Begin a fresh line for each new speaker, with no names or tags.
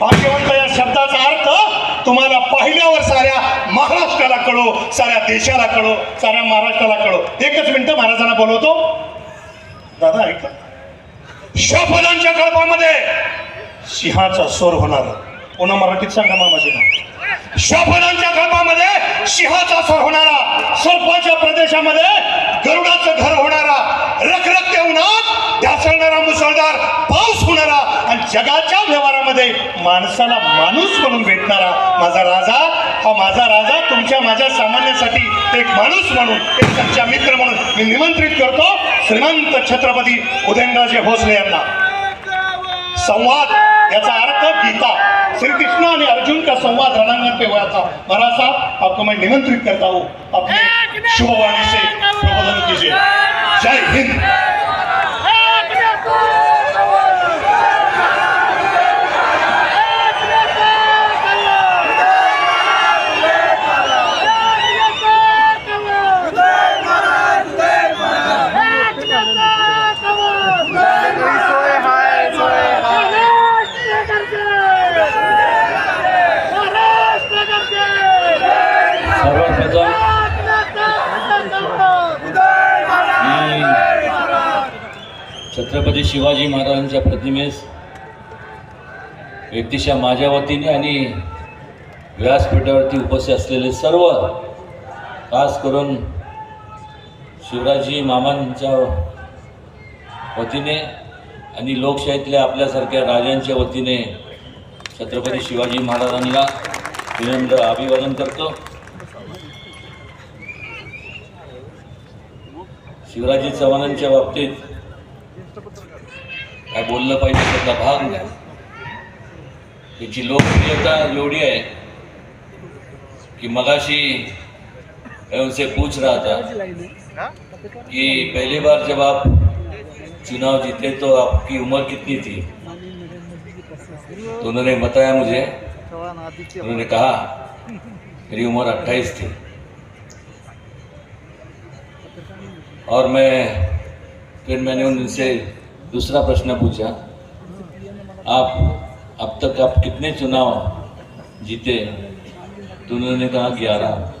भाग्यवंत या शब्दाचा अर्थ तुम्हाला पाहिल्यावर साऱ्या महाराष्ट्राला कळो साऱ्या देशाला कळो साऱ्या महाराष्ट्राला कळो. एकच मिनिटं महाराजांना बोलवतो. दादा ऐका. शोभनांच्या कळपामध्ये सिंहाचा स्वर होणार. पुन्हा मराठीत सांगा मामाजी ना कळपामध्ये सिंहाचा स्वर होणारा. सर्पाच्या प्रदेशामध्ये गरुडाचं घर होणारा. रखरखते उन्हात ढासळणारा मुसळधार पाऊस होणारा. जगाच्या व्यवहारामध्ये माणसाला माणूस म्हणून भेटणारा माझा राजा हा माझा राजा तुमच्या माझ्या सामान्यासाठी एक माणूस म्हणून एक सच्चा मित्र म्हणून मी निमंत्रित करतो. श्रीमंत छत्रपती उदयनराजे भोसले यांना. संवाद याचा अर्थ गीता. श्री कृष्ण आणि अर्जुन का संवाद रणांगण पे हुआ था महाराज साहब आपको मैं निमंत्रित करता हूँ. अपने शुभवाणी से प्रबोधन कीजिए. जय हिंद.
छत्रपती शिवाजी महाराजांच्या प्रतिमेस व्यक्तिशा माझ्या वतीने आणि व्यासपीठावरती उपस्थित असलेले सर्व खास करून शिवराजी मामांच्या वतीने आणि लोकशाहीतल्या आपल्यासारख्या राजांच्या वतीने छत्रपती शिवाजी महाराजांना विनम्र अभिवादन करतो. शिवराजी चव्हाणांच्या बाबतीत काय बोललं पाहिजे त्यातला भाग नाही. त्याची लोकप्रियता एवढी आहे कि मगाशी मैं उनसे पूछ रहा था कि पहली बार जब आप चुनाव जीते तो आपकी उम्र कितनी थी? तो उन्होंने बताया मुझे। उन्होंने कहा, मेरी उम्र 28 थी। और मैं, फिर मैंने उनसे दूसरा प्रश्न पूछा, आप, अब तक आप कितने चुनाव जीते? तो उन्होंने कहा, ग्यारह।